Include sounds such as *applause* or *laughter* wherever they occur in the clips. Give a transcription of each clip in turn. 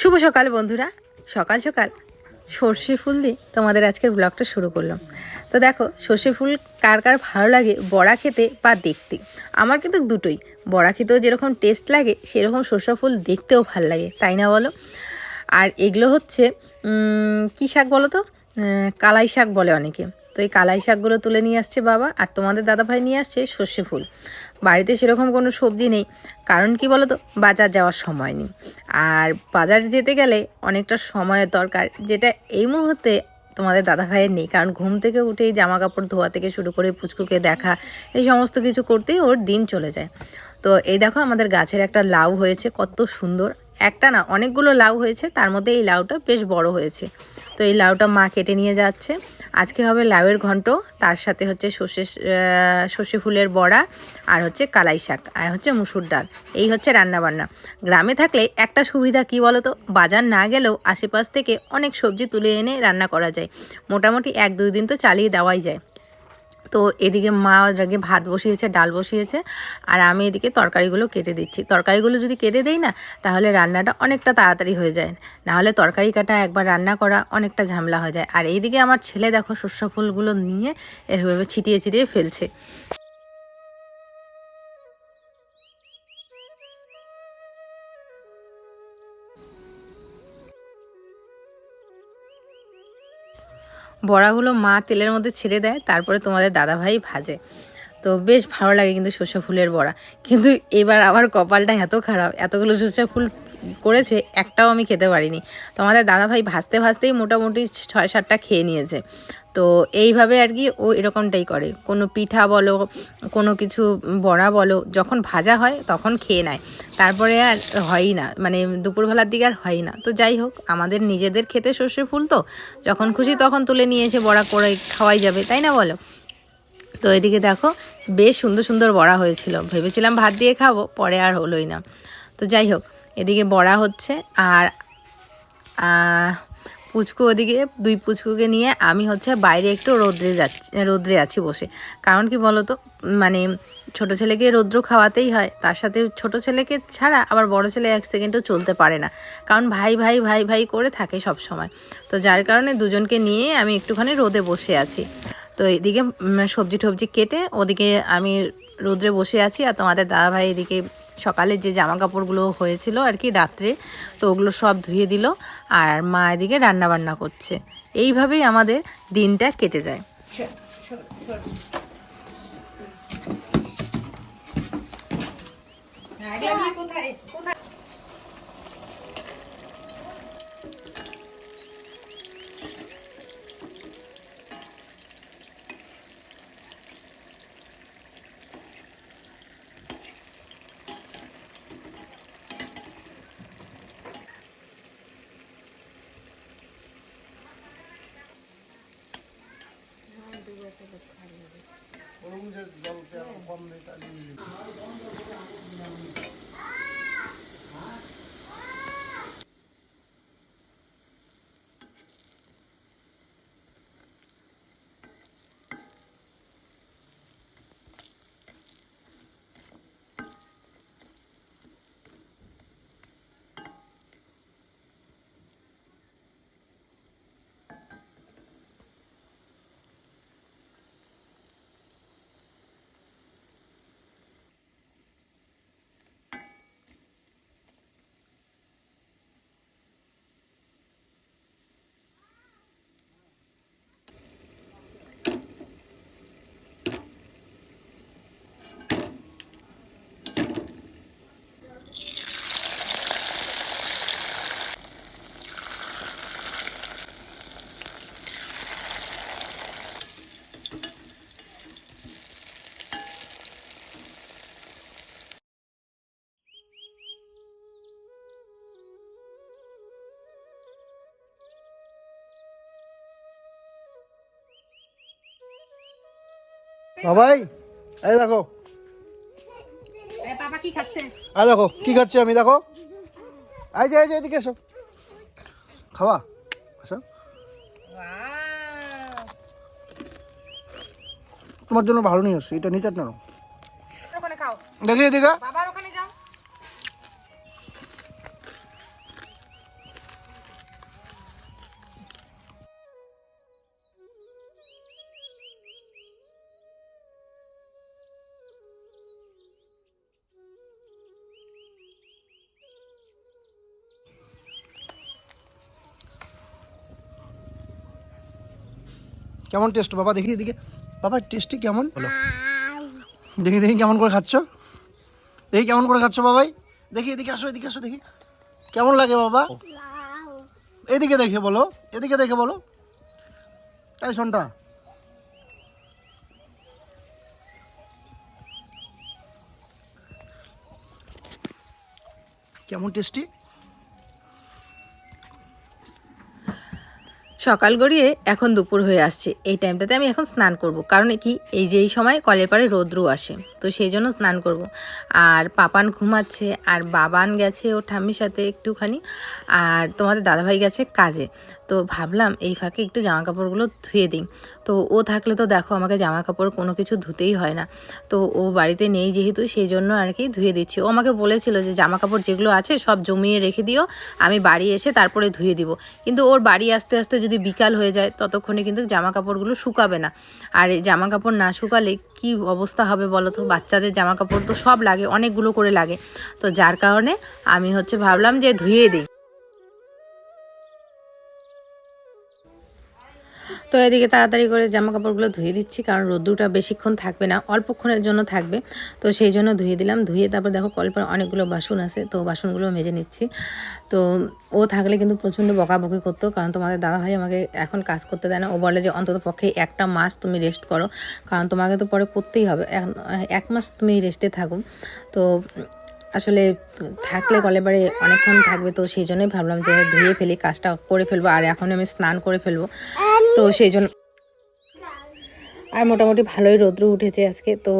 শুভ সকাল বন্ধুরা। সকাল সকাল সর্ষে ফুল দিয়ে তোমাদের আজকের ব্লগটা শুরু করলাম। তো দেখো, সর্ষে ফুল কার কার ভালো লাগে, বড়া খেতে বা দেখতে? আমার কিন্তু দুটোই। বড়া খেতেও যেরকম টেস্ট লাগে, সেরকম সর্ষে ফুল দেখতেও ভালো লাগে, তাই না বলো? আর এগুলো হচ্ছে কী শাক বলো তো? কালাই শাক বলে অনেকে। তো এই কালাই শাকগুলো তুলে নিয়ে আসছে বাবা, আর তোমাদের দাদাভাই নিয়ে আসছে সর্ষে ফুল। বাড়িতে সেরকম কোনো সবজি নেই। কারণ কি বলো তো বাজার যাওয়ার সময় নেই। আর বাজার যেতে গেলে অনেকটা সময়ের দরকার। যেটা এই মুহূর্তে তোমাদের দাদা ভাইয়ের নেই। কারণ ঘুম থেকে উঠেই জামা কাপড় ধোয়া থেকে শুরু করে পুচকুকে দেখা, এই সমস্ত কিছু করতেই ওর দিন চলে যায়। তো এই দেখো আমাদের গাছের একটা লাউ হয়েছে, কত সুন্দর। একটা না, অনেকগুলো লাউ হয়েছে, তার মধ্যে এই লাউটা বেশ বড় হয়েছে। তো এই লাউটা মা কেটে নিয়ে যাচ্ছে। আজকে হবে লাউয়ের ঘন্ট, তার সাথে হচ্ছে সর্ষে সর্ষে ফুলের বড়া আর হচ্ছে কালাই শাক আর হচ্ছে মুসুর ডাল। এই হচ্ছে রান্নাবান্না। গ্রামে থাকলে একটা সুবিধা কি বলো তো বাজার না গেলেও আশেপাশ থেকে অনেক সবজি তুলে এনে রান্না করা যায়। মোটামুটি এক দুই দিন তো চালিয়ে দেওয়াই যায়। তো এদিকে মা আগে ভাত বসিয়েছে, ডাল বসিয়েছে, আর আমি এদিকে তরকারিগুলো কেটে দিচ্ছি। তরকারিগুলো যদি কেটে দেই না, তাহলে রান্নাটা অনেকটা তাড়াতাড়ি হয়ে যায়। নাহলে তরকারি কাটা, একবার রান্না করা অনেকটা ঝামেলা হয়ে যায়। আর এইদিকে আমার ছেলে দেখো শস্য ফুলগুলো নিয়ে এভাবে ছিটিয়ে ছিটিয়ে ফেলছে। বড়াগুলো মা তেলের মধ্যে ছেড়ে দেয়, তারপরে তোমাদের দাদাভাই ভাজে। তো বেশ ভালো লাগে কিন্তু সর্ষে ফুলের বড়া। কিন্তু এবার আবার কপালটা এত খারাপ, এতগুলো সর্ষে ফুল করেছে, একটাও আমি খেতে পারিনি। তো আমাদের দাদাভাই ভাজতে ভাজতেই মোটামুটি ছয় সাতটা খেয়ে নিয়েছে। তো এইভাবে আর কি ও এরকমটাই করে। কোনো পিঠা বলো, কোনো কিছু বড়া বলো, যখন ভাজা হয় তখন খেয়ে নেয়। তারপরে আর হয়ই না মানে দুপুরবেলার দিকে আর হয়ই না। তো যাই হোক, আমাদের নিজেদের খেতে সর্ষে ফুল তো। যখন খুশি তখন তুলে নিয়ে এসে বড়া করে খাওয়াই যাবে, তাই না বলো? তো এদিকে দেখো, বেশ সুন্দর সুন্দর বড়া হয়েছিল। ভেবেছিলাম ভাত দিয়ে খাব, পরে আর হলোই না। তো যাই হোক এদিকে বড়া হচ্ছে আর পুচকু ওদিকে, দুই পুচকুকে নিয়ে আমি হচ্ছে বাইরে একটু রোদ্রে যাচ্ছি, রোদ্রে আছি বসে। কারণ কি বলো তো মানে ছোট ছেলেকে রৌদ্র খাওয়াতেই হয়, তার সাথে ছোট ছেলেকে ছাড়া আবার বড় ছেলে এক সেকেন্ডও চলতে পারে না। কারণ ভাই ভাই ভাই ভাই করে থাকে সব সময়। তো যার কারণে দুজনকে নিয়ে আমি একটুখানি রোদে বসে আছি। তো এদিকে সবজি টবজি কেটে ওদিকে আমি রোদ্রে বসে আছি আর তোমাদের দাদা ভাই এদিকে সকালে যে জামা কাপড়গুলো হয়েছিল আর কি রাত্রে, তো ওগুলো সব ধুয়ে দিল আর মা এদিকে রান্না বান্না করছে। এইভাবেই আমাদের দিনটা কেটে যায়। তরমুজের জলটা কম নেই তাহলে বাবাই এই দেখো। পাপা কি খাচ্ছে? এই দেখো কি খাচ্ছি আমি দেখো। আই যে এই যে এদিকে এসো। খাওয়া আসো। তোমার জন্য ভালো নিয়ে আসছি এটা নিচে না দেখি এদিকে। বাবার কেমন টেস্ট? বাবা, দেখি এদিকে। বাবা টেস্টি কেমন? বলো। দেখি দেখি কেমন করে খাচ্ছ। দেখি কেমন করে খাচ্ছ বাবাই। দেখি, এদিকে আসো এদিকে আসো, দেখি। কেমন লাগে বাবা? এদিকে দেখে বলো, এদিকে দেখে বলো। তাই শোনটা। কেমন টেস্টি? সকাল গড়িয়ে এখন দুপুর হয়ে আসছে। এই টাইমটাতে আমি এখন স্নান করব। কারণ কি, এই যে এই সময় কলের পাড়ে রৌদ্র আসে। তো সেই জন্য স্নান করব। আর পাপান ঘুমাচ্ছে, আর বাবান গেছে ও ঠাম্মির সাথে একটুখানি। আর তোমাদের দাদাভাই গেছে কাজে। তো ভাবলাম এই ফাঁকে একটু জামা কাপড়গুলো ধুয়ে দিই। তো ও থাকলে তো দেখো আমাকে জামা কাপড় কোনো কিছু ধুতেই হয় না। তো ও বাড়িতে নেই যেহেতু সেই জন্য আর কি ধুয়ে দিচ্ছি। ও আমাকে বলেছিল যে জামা কাপড় যেগুলো আছে সব জমিয়ে রেখে দিও, আমি বাড়ি এসে তারপরে ধুয়ে দিব। কিন্তু ওর বাড়ি আসতে আসতে যদি বিকাল হয়ে যায় ততক্ষণে কিন্তু জামা কাপড়গুলো শুকাবে না। আর এই জামা কাপড় না শুকালে কি অবস্থা হবে বলো তো? বাচ্চাদের জামা কাপড় তো সব লাগে, অনেকগুলো করে লাগে। তো যার কারণে আমি হচ্ছে ভাবলাম যে ধুয়ে দিই। তো এদিকে তাড়াতাড়ি করে জামা কাপড়গুলো ধুয়ে দিচ্ছি, কারণ রোদ্দুরটা বেশিক্ষণ থাকবে না, অল্পক্ষণের জন্য থাকবে। তো সেই জন্য ধুয়ে দিলাম, ধুয়ে তারপর দেখো কলপার অনেকগুলো বাসন আছে, তো বাসনগুলো মেজে নিচ্ছি। তো ও থাকলে কিন্তু প্রচণ্ড বকাবকি করতো, কারণ তোমাদের দাদাভাই আমাকে এখন কাজ করতে দেয় না। ও বলে যে, অন্তত পক্ষে একটা মাস তুমি রেস্ট করো, কারণ তোমাকে তো পরে করতেই হবে। এক মাস তুমি রেস্টে থাকো। তো আসলে থাকলে কলেবারে অনেকক্ষণ থাকবে, তো সেই জন্যই ভাবলাম যে ধুয়ে ফেলি, কাজটা করে ফেলব। আর এখন আমি স্নান করে ফেলব। তো সেই জন্য আর মোটামুটি ভালোই রৌদ্র উঠেছে আজকে। তো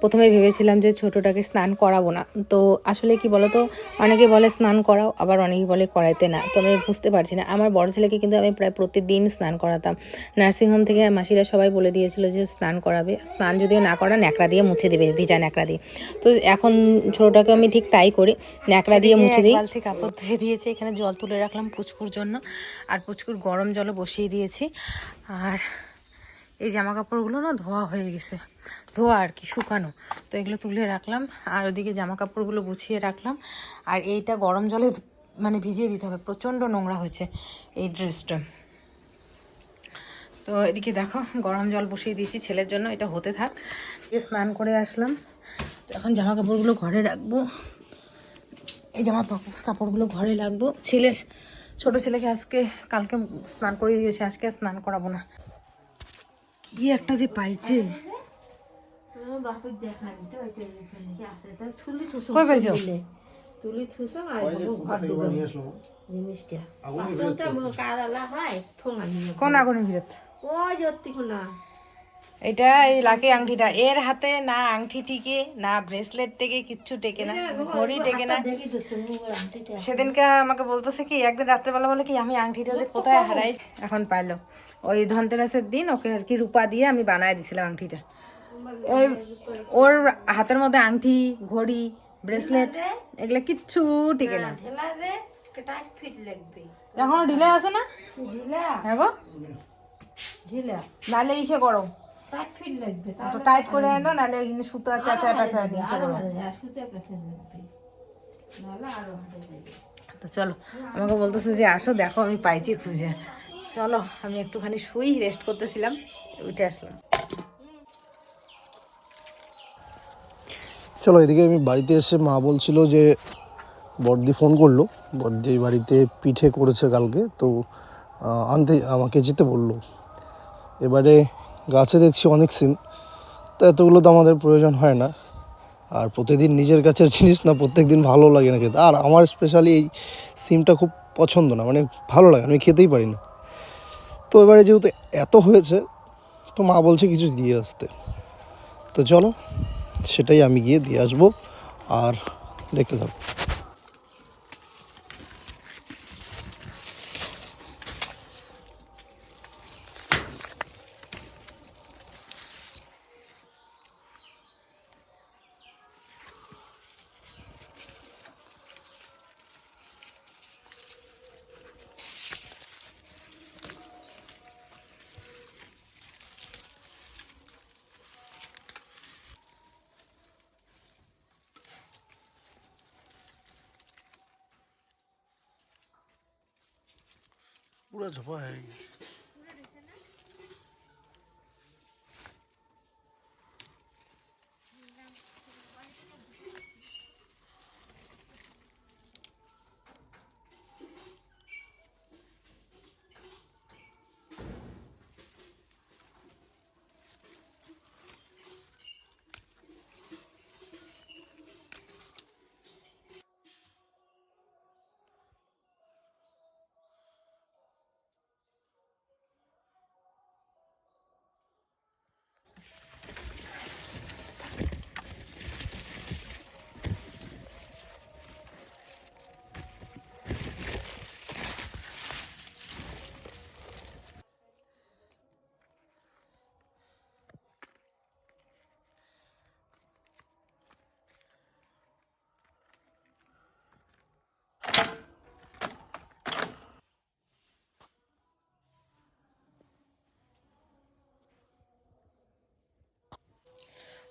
প্রথমে ভেবেছিলাম যে ছোটোটাকে স্নান করাবো না। তো আসলে কি বলো তো অনেকে বলে স্নান করাও আবার অনেকে বলে করাইতে না। তো আমি বুঝতে পারছি না। আমার বড় ছেলেকে কিন্তু আমি প্রায় প্রতিদিন স্নান করাতাম। নার্সিংহোম থেকে মাসিরা সবাই বলে দিয়েছিল যে স্নান করাবে। স্নান যদিও না করা ন্যাকড়া দিয়ে মুছে দেবে ভিজা ন্যাকড়া দিয়ে। তো এখন ছোটোটাকে আমি ঠিক তাই করি। ন্যাকড়া দিয়ে মুছে দিই। থেকে কাপড় ধুয়ে দিয়েছি। এখানে জল তুলে রাখলাম পুচকুর জন্য। আর পুচকুর গরম জলও বসিয়ে দিয়েছি। আর এই জামা কাপড়গুলো না ধোয়া হয়ে গেছে। ধোয়া আর কি, শুকানো। তো এগুলো তুলে রাখলাম, আর ওদিকে জামা কাপড়গুলো গুছিয়ে রাখলাম। আর এইটা গরম জলে মানে ভিজিয়ে দিতে হবে, প্রচণ্ড নোংরা হয়েছে এই ড্রেসটা। তো এদিকে দেখো, গরম জল বসিয়ে দিয়েছি ছেলের জন্য, এটা হতে থাক। স্নান করে আসলাম। এখন জামা কাপড়গুলো ঘরে রাখব। এই জামা কাপড়গুলো ঘরে রাখব। ছেলের ছোট ছেলেকে আজকে, কালকে স্নান করিয়ে দিয়েছে, আজকে স্নান করাবো না। কি একটা যে পাইছে? কই পাইছো? তুলি থুস আর ঘর জিনিসটা। কারালা হয়? কোন আগুনের ভিড়ত ওই যত্তি কোনা এটা এই লাকি আংটিটা। এর হাতে না আংটি টিকে না ব্রেসলেট টেকে কিচ্ছু টেকে না ঘড়ি টেকে না। সেদিনকে আমাকে বলতেছে কি একদিন রাত্রেবেলা বলে কি আমি আংটিটা যে কোথায় হারাই এখন পাইলো। ওই ধনতেরাসের দিন ওকে আর কি রূপা দিয়ে আমি বানায় দিছিলাম আংটিটা। ওই ওর হাতের মধ্যে আংটি ঘড়ি ব্রেসলেট এগুলো কিচ্ছু টেকে না। এখন ঢিলে আছে না? ঢিলা? হ্যাঁ গো। ঢিলা। নালে ইসে করো। ফিট লাগবে তো টাইট করে এনো নালে এখানে সুতো করো। হারে যায় সুতে পেছে লাগবে আরও তো চলো আমাকে বলতেছে যে আসো দেখো আমি পাইছি খুঁজে। চলো আমি একটুখানি শুই রেস্ট করতেছিলাম উঠে আসলাম। চলো এদিকে আমি বাড়িতে এসে মা বলছিল যে বর্দি ফোন করল। বর্দি বাড়িতে পিঠে করেছে কালকে তো আনতে আমাকে যেতে বলল। এবারে গাছে দেখছি অনেক সিম, তো এতগুলো তো আমাদের প্রয়োজন হয় না। আর প্রতিদিন নিজের কাছের *laughs* জিনিস না প্রত্যেক দিন ভালো লাগে না খেতে। আর আমার স্পেশালি এই সিমটা খুব পছন্দ না মানে ভালো লাগে, আমি খেতেই পারি না। তো এবারে যেহেতু এত হয়েছে, তো মা বলছে কিছু দিয়ে আসতে। তো চলো, সেটাই আমি গিয়ে দিয়ে আসব, আর দেখতে থাকব পুরো ঝোপা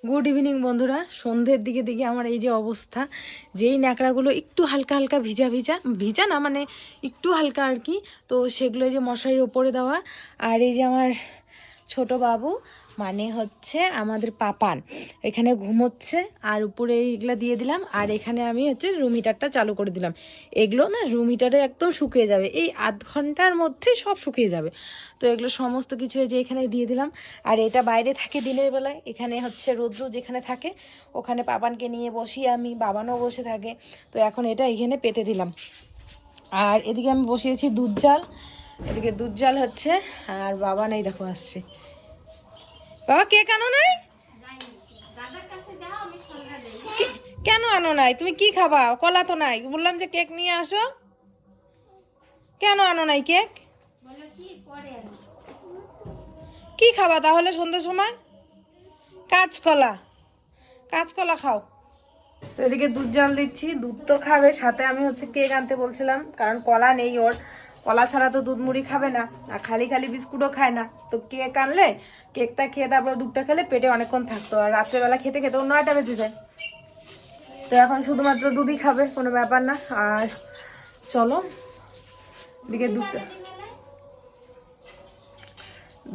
গুড ইভিনিং বন্ধুরা। সন্ধ্যের দিকে দিকে আমার এই যে অবস্থা, যেই ন্যাকড়াগুলো একটু হালকা হালকা ভিজা ভিজা ভিজা না মানে একটু হালকা আর কি, তো সেগুলো যে মশারির ওপরে দেওয়া। আর এই যে আমার ছোট বাবু মানে হচ্ছে আমাদের পাপান। এখানে ঘুমোচ্ছে, আর উপরে এইগুলা দিয়ে দিলাম, আর এখানে আমি হচ্ছে রুম হিটারটা চালু করে দিলাম। এগুলো না রুম হিটারে একদম শুকিয়ে যাবে, এই আধ ঘণ্টার মধ্যে সব শুকিয়ে যাবে। তো এগুলো সমস্ত কিছু যে এখানে দিয়ে দিলাম, আর এটা বাইরে থাকে দিনের বেলায়, এখানে হচ্ছে রৌদ্র যেখানে থাকে, ওখানে পাপানকে নিয়ে বসি আমি, বাবানও বসে থাকে। তো এখন এটা এখানে পেতে দিলাম। আর এদিকে আমি বসিয়েছি দুধ জাল, এদিকে দুধ জাল হচ্ছে, আর বাবা নেই দেখো আসছে। বাবা কেক আনো নাই? কেন আনো নাই? তুমি কি খাবা? কলা তো নাই। বললাম যে কেক নিয়ে আসো। কেন আনো নাই কেক? কি খাবা তাহলে সন্ধ্যের সময়? কাঁচকলা। কাঁচকলা খাও। তো এদিকে দুধ জাল দিচ্ছি। দুধ তো খাবে। সাথে আমি হচ্ছে কেক আনতে বলছিলাম, কারণ কলা নেই ওর। কলা ছাড়া তো দুধ মুড়ি খাবে না আর খালি খালি বিস্কুটও খায় না। তো কেক আনলে কেকটা খেয়ে তারপর দুধটা খেলে পেটে অনেকক্ষণ থাকতো আর রাত্রেবেলা খেতে খেতে নয়টা বেজে যায়। তো এখন শুধুমাত্র দুধই খাবে কোনো ব্যাপার না। আর চলো এদিকে দুধটা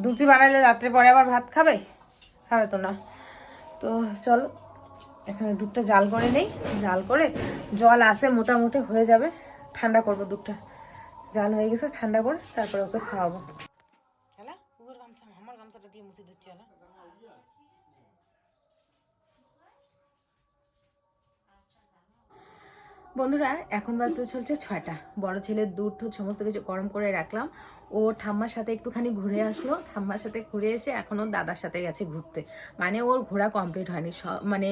দুধি বানালে রাত্রে পরে আবার ভাত খাবে? খাবে তো না। তো চলো এখানে দুধটা জাল করে নেই। জাল করে জল আসে মোটামুটি হয়ে যাবে। ঠান্ডা করব দুধটা। জাল হয়ে গেছে ঠান্ডা করে তারপরে ওকে খাওয়াবো। আমার গামছাটা দিয়ে মুছে দিচ্ছি বন্ধুরা, এখন বাজতে চলছে ছয়টা। বড় ছেলের দুধ টুধ সমস্ত কিছু গরম করে রাখলাম। ও ঠাম্মার সাথে একটুখানি ঘুরে আসলো। ঠাম্মার সাথে ঘুরে এসে এখনও দাদার সাথে গেছে ঘুরতে। মানে ওর ঘোরা কমপ্লিট হয়নি। মানে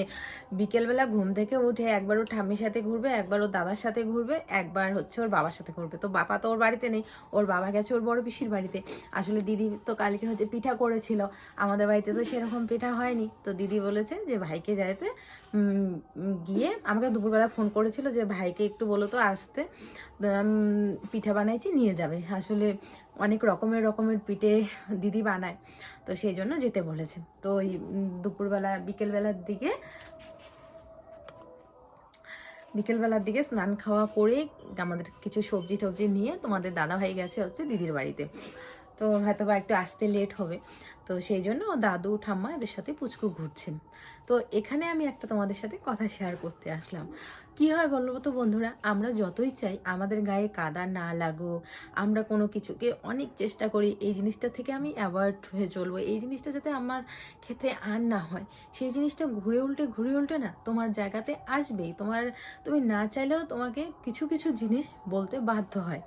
বিকেলবেলা ঘুম থেকে উঠে একবার ওর ঠাম্মির সাথে ঘুরবে, একবার ওর দাদার সাথে ঘুরবে, একবার হচ্ছে ওর বাবার সাথে ঘুরবে। তো বাবা তো ওর বাড়িতে নেই, ওর বাবা গেছে ওর বড় পিসির বাড়িতে। আসলে দিদি তো কালকে হচ্ছে পিঠা করেছিল। আমাদের বাড়িতে তো সেরকম পিঠা হয়নি। তো দিদি বলেছে যে ভাইকে যাইতে গিয়ে আমাকে দুপুরবেলা ফোন করেছিল যে ভাইকে একটু বলো তো আসতে। পিঠা বানাইছি, নিয়ে যাবে। আসলে অনেক রকমের রকমের পিঠে দিদি বানায়, তো সেই জন্য যেতে বলেছে। তো ওই দুপুরবেলা, বিকেলবেলার দিকে বিকেলবেলার দিকে স্নান খাওয়া করে আমাদের কিছু সবজি টবজি নিয়ে তোমাদের দাদা ভাই গেছে হচ্ছে দিদির বাড়িতে। তো হয়তো বা একটু আসতে লেট হবে। তো সেই জন্য দাদু, ঠাম্মা এদের সাথে পুচকু ঘুরছে। তো এখানে আমি একটা তোমাদের সাথে কথা শেয়ার করতে আসলাম। কি হয় বলব তো বন্ধুরা? আমরা যতই চাই আমাদের গায়ে কাদা না লাগুক, আমরা কোনো কিছুকে অনেক চেষ্টা করি এই জিনিসটা থেকে আমি অ্যাভয়েড হয়ে চলবো। এই জিনিসটা যাতে আমার ক্ষেত্রে আর না হয়, সেই জিনিসটা ঘুরে উল্টে ঘুরে উল্টে না, তোমার জায়গাতে আসবেই। তোমার, তুমি না চাইলেও তোমাকে কিছু কিছু জিনিস বলতে বাধ্য হয়।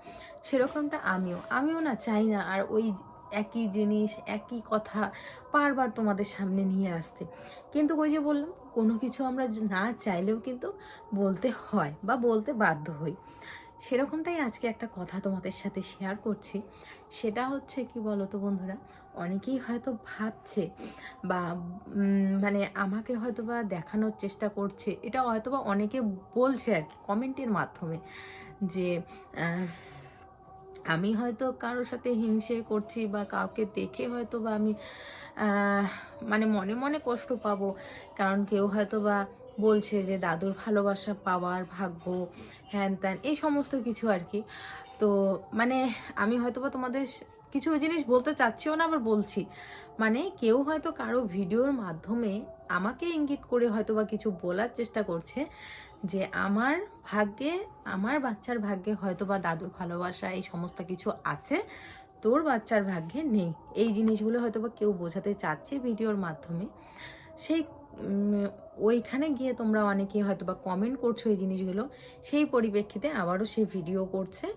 সেরকমটা আমিও। আমিও না চাই না, আর ওই একই জিনিস, একই কথা বারবার তোমাদের সামনে নিয়ে আসতে। কিন্তু ওই যে বললাম, কোনো কিছু আমরা না চাইলেও কিন্তু বলতে হয় বা বলতে বাধ্য হই। সেরকমটাই আজকে একটা কথা তোমাদের সাথে শেয়ার করছি। সেটা হচ্ছে কি বলো তো বন্ধুরা, অনেকেই হয়তো ভাবছে বা মানে আমাকে হয়তো বা দেখানোর চেষ্টা করছে। এটা হয়তো বা অনেকে বলছে আর কি কমেন্টের মাধ্যমে যে আমি হয়তো কারোর সাথে হিংসে করছি বা কাউকে দেখে হয়তো বা আমি মানে মনে মনে কষ্ট পাবো। কারণ কেউ হয়তো বা বলছে যে, দাদুর ভালোবাসা পাওয়ার ভাগ্য, হ্যান ত্যান, এই সমস্ত কিছু আর কি। তো মানে আমি হয়তো বা তোমাদের কিছু জিনিস বলতে চাচ্ছিও না, আবার বলছি। মানে কেউ হয়তো কারও ভিডিওর মাধ্যমে আমাকে ইঙ্গিত করে হয়তো বা কিছু বলার চেষ্টা করছে। যে আমার ভাগ্যে, আমার বাচ্চার ভাগ্যে হয়তো বা দাদুর ভালোবাসা, এই সমস্ত কিছু আছে। তোর বাচ্চার ভাগ্যে নেই। এই জিনিসগুলো হয়তো বা কেউ বোঝাতে চাচ্ছে ভিডিওর মাধ্যমে। সেই ওইখানে গিয়ে তোমরা অনেকে হয়তো বা কমেন্ট করছ এই জিনিসগুলো। সেই পরিপ্রেক্ষিতে আবারও সে ভিডিও করছে।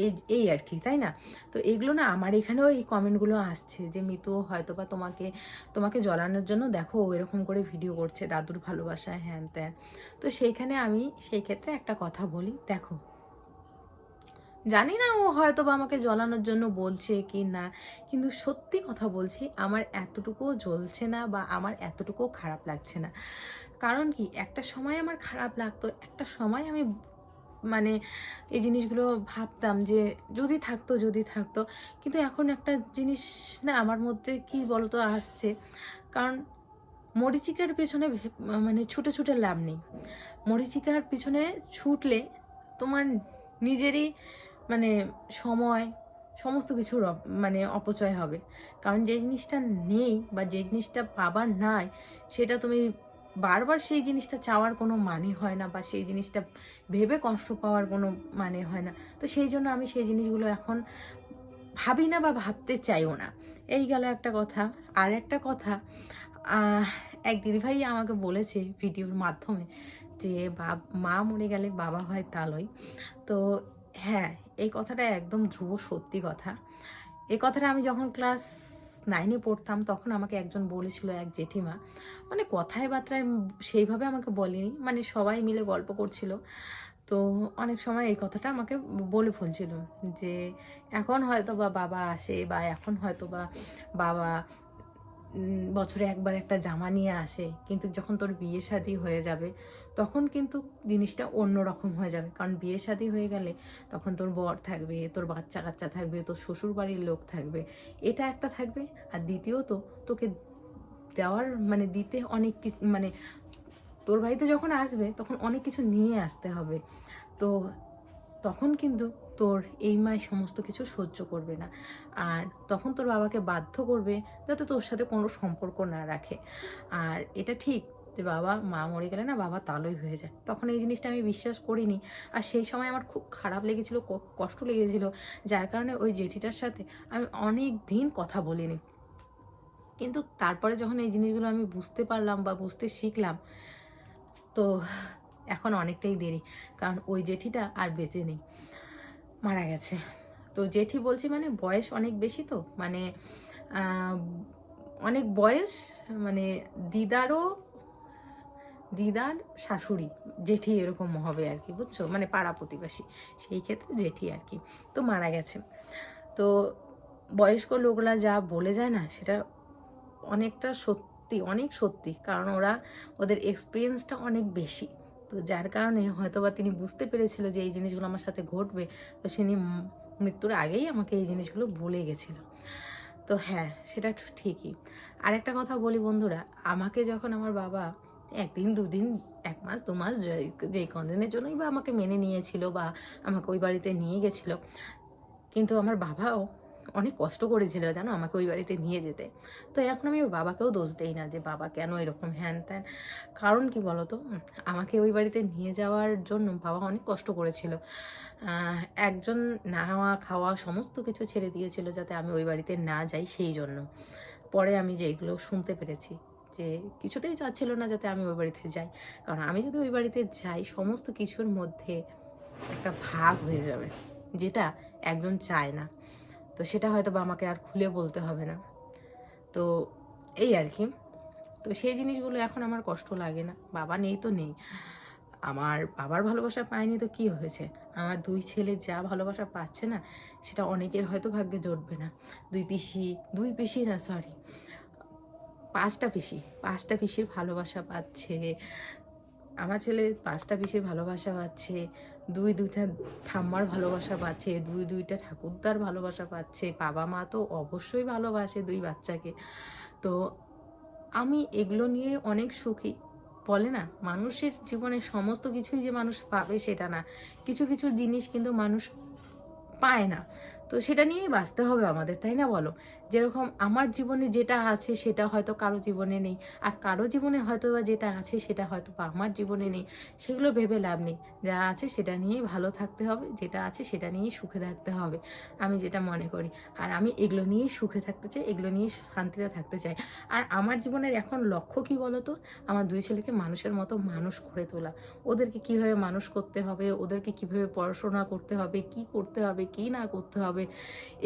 এই এই আর কি, তাই না? তো এগুলো না আমার এখানেও এই কমেন্টগুলো আসছে যে, মিতু হয়তো বা তোমাকে তোমাকে জ্বলানোর জন্য দেখো এরকম করে ভিডিও করছে, দাদুর ভালোবাসা হ্যান ত্যান। তো সেইখানে আমি সেই ক্ষেত্রে একটা কথা বলি, দেখো। জানি না ও হয়তো বা আমাকে জ্বলানোর জন্য বলছে কি না, কিন্তু সত্যি কথা বলছি, আমার এতটুকুও জ্বলছে না বা আমার এতটুকুও খারাপ লাগছে না। কারণ কি, একটা সময় আমার খারাপ লাগতো, একটা সময় আমি মানে এই জিনিসগুলো ভাবতাম যে যদি থাকতো যদি থাকতো। কিন্তু এখন একটা জিনিস না আমার মধ্যে কি বলতো আসছে? কারণ মরিচিকার পেছনে মানে ছুটে ছুটে লাভ নেই। মরিচিকার পিছনে ছুটলে তোমার নিজেরই মানে সময়, সমস্ত কিছুর মানে অপচয় হবে। কারণ যে জিনিসটা নেই বা যে জিনিসটা পাবার নাই, সেটা তুমি বারবার সেই জিনিসটা চাওয়ার কোনো মানে হয় না বা সেই জিনিসটা ভেবে কষ্ট পাওয়ার কোনো মানে হয় না। তো সেই জন্য আমি সেই জিনিসগুলো এখন ভাবি না বা ভাবতে চাইও না। এই গেল একটা কথা। আর একটা কথা এক দিদিভাই আমাকে বলেছে ভিডিওর মাধ্যমে যে মা মরে গেলে বাবা হয় তালই। তো হ্যাঁ এই কথাটা একদম ধ্রুব সত্যি কথা। এই কথাটা আমি যখন ক্লাস নাইনে পড়তাম, তখন আমাকে একজন বলেছিল, এক জেঠিমা মানে কথায় বার্তায় সেইভাবে আমাকে বলেনি মানে সবাই মিলে গল্প করছিল। তো অনেক সময় এই কথাটা আমাকে বলে ফেলছিল যে, এখন হয়তো বা বাবা আসে বা এখন হয়তো বা বাবা বছরে একবার একটা জামা নিয়ে আসে, কিন্তু যখন তোর বিয়ে শাদী হয়ে যাবে তখন কিন্তু জিনিসটা অন্য রকম হয়ে যাবে। কারণ বিয়ে শাদী হয়ে গেলে তখন তোর বর থাকবে, তোর বাচ্চা কাচ্চা থাকবে, তোর শ্বশুর বাড়ির লোক থাকবে। এটা একটা থাকবে। আর দ্বিতীয়ত তোকে দেওয়ার মানে দিতে অনেক মানে তোর বাড়িতে যখন আসবে তখন অনেক কিছু নিয়ে আসতে হবে। তো তখন কিন্তু তোর এই মায় সমস্ত কিছু সহ্য করবে না। আর তখন তোর বাবাকে বাধ্য করবে যাতে তোর সাথে কোনো সম্পর্ক না রাখে। আর এটা ঠিক যে বাবা, মা মরে গেলে না বাবা তালই হয়ে যায়। তখন এই জিনিসটা আমি বিশ্বাস করিনি। আর সেই সময় আমার খুব খারাপ লেগেছিল কষ্ট লেগেছিল। যার কারণে ওই জেঠিটার সাথে আমি অনেক দিন কথা বলিনি। কিন্তু তারপরে যখন এই জিনিসগুলো আমি বুঝতে পারলাম বা বুঝতে শিখলাম, তো এখন অনেকটাই দেরি। কারণ ওই জেঠিটা আর বেঁচে নেই, মারা গেছে। তো জেঠি বলছি মানে বয়স অনেক বেশি তো? মানে অনেক বয়স? মানে দিদারও দিদার শাশুড়ি, জেঠি এরকম হবে আর কি, বুঝছ? মানে পাড়া প্রতিবেশী, সেই ক্ষেত্রে জেঠি আর কি। তো মারা গেছে। তো বয়স্ক লোকরা যা বলে যায় না, সেটা অনেকটা সত্যি, অনেক সত্যি। কারণ ওরা, ওদের এক্সপিরিয়েন্সটা অনেক বেশি। তো যার কারণে হয়তোবা তিনি বুঝতে পেরেছিল যে এই জিনিসগুলো আমার সাথে ঘটবে। তো তিনি মৃত্যুর আগেই আমাকে এই জিনিসগুলো বলে গেছিল। তো হ্যাঁ সেটা ঠিকই। আরেকটা কথা বলি বন্ধুরা, আমাকে যখন আমার বাবা একদিন, দুদিন, এক মাস, দু মাস যে- কদিনের জন্যই বা আমাকে মেনে নিয়েছিল বা আমাকে ওই বাড়িতে নিয়ে গেছিল। কিন্তু আমার বাবাও অনেক কষ্ট করেছিল জানো আমাকে ওই বাড়িতে নিয়ে যেতে। তো এখন আমি বাবাকেও দোষ দেই না যে, বাবা কেন এরকম হ্যান ত্যান? কারণ কি বলতো? আমাকে ওই বাড়িতে নিয়ে যাওয়ার জন্য বাবা অনেক কষ্ট করেছিল। একজন নাওয়া, খাওয়া সমস্ত কিছু ছেড়ে দিয়েছিল যাতে আমি ওই বাড়িতে না যাই সেই জন্য। পরে আমি যেগুলো শুনতে পেরেছি। যে কিছুতেই চাচ্ছিল না যাতে আমি ওই বাড়িতে যাই। কারণ আমি যদি ওই বাড়িতে যাই, সমস্ত কিছুর মধ্যে একটা ভাগ হয়ে যাবে, যেটা একজন চায় না। তো সেটা হয়তো বা আমাকে আর খুলে বলতে হবে না। তো এই আর কি। তো সেই জিনিসগুলো এখন আমার কষ্ট লাগে না, বাবা নেই তো নেই। আমার বাবার ভালোবাসা পায়নি তো কি হয়েছে? আমার দুই ছেলে যা ভালোবাসা পাচ্ছে না, সেটা অনেকের হয়তো ভাগ্যে জুটবে না। দুই পিসি দুই পিসি না সরি পাঁচটা পিসি, পাঁচটা পিসির ভালোবাসা পাচ্ছে। আমার ছেলে পাঁচটা পিসির ভালোবাসা পাচ্ছে, দুই দুইটা ঠাম্মার ভালোবাসা পাচ্ছে, দুই দুইটা ঠাকুরদার ভালোবাসা পাচ্ছে, বাবা মা তো অবশ্যই ভালোবাসে দুই বাচ্চাকে। তো আমি এগুলো নিয়ে অনেক সুখী। বলে না, মানুষের জীবনে সমস্ত কিছুই যে মানুষ পাবে সেটা না। কিছু কিছু জিনিস কিন্তু মানুষ পায় না। তো সেটা নিয়েই বাঁচতে হবে আমাদের, তাই না বলো? যেরকম আমার জীবনে যেটা আছে সেটা হয়তো কারও জীবনে নেই, আর কারও জীবনে হয়তো বা যেটা আছে সেটা হয়তো বা আমার জীবনে নেই, সেগুলো ভেবে লাভ নেই। যা আছে সেটা নিয়েই ভালো থাকতে হবে, যেটা আছে সেটা নিয়েই সুখে থাকতে হবে, আমি যেটা মনে করি। আর আমি এগুলো নিয়েই সুখে থাকতে চাই, এগুলো নিয়ে শান্তিতে থাকতে চাই। আর আমার জীবনের এখন লক্ষ্য কি বলতো? আমার দুই ছেলেকে মানুষের মতো মানুষ করে তোলা। ওদেরকে কীভাবে মানুষ করতে হবে? ওদেরকে কীভাবে পড়াশোনা করতে হবে? কি করতে হবে? কি না করতে হবে?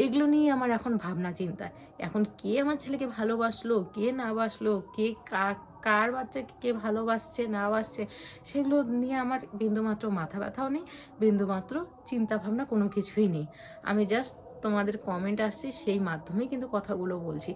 এগুলো নিয়ে আমার এখন ভাবনা চিন্তা এখন কে আমার ছেলেকে ভালোবাসলো? কে না বাসলো? কে কার কার বাচ্চাকে কে ভালোবাসছে, না বাসছে? সেগুলো নিয়ে আমার বিন্দুমাত্র মাথা ব্যথাও নেই, বিন্দুমাত্র চিন্তাভাবনা কোনো কিছুই নেই। আমি জাস্ট তোমাদের কমেন্ট আসছে, সেই মাধ্যমেই কিন্তু কথাগুলো বলছি।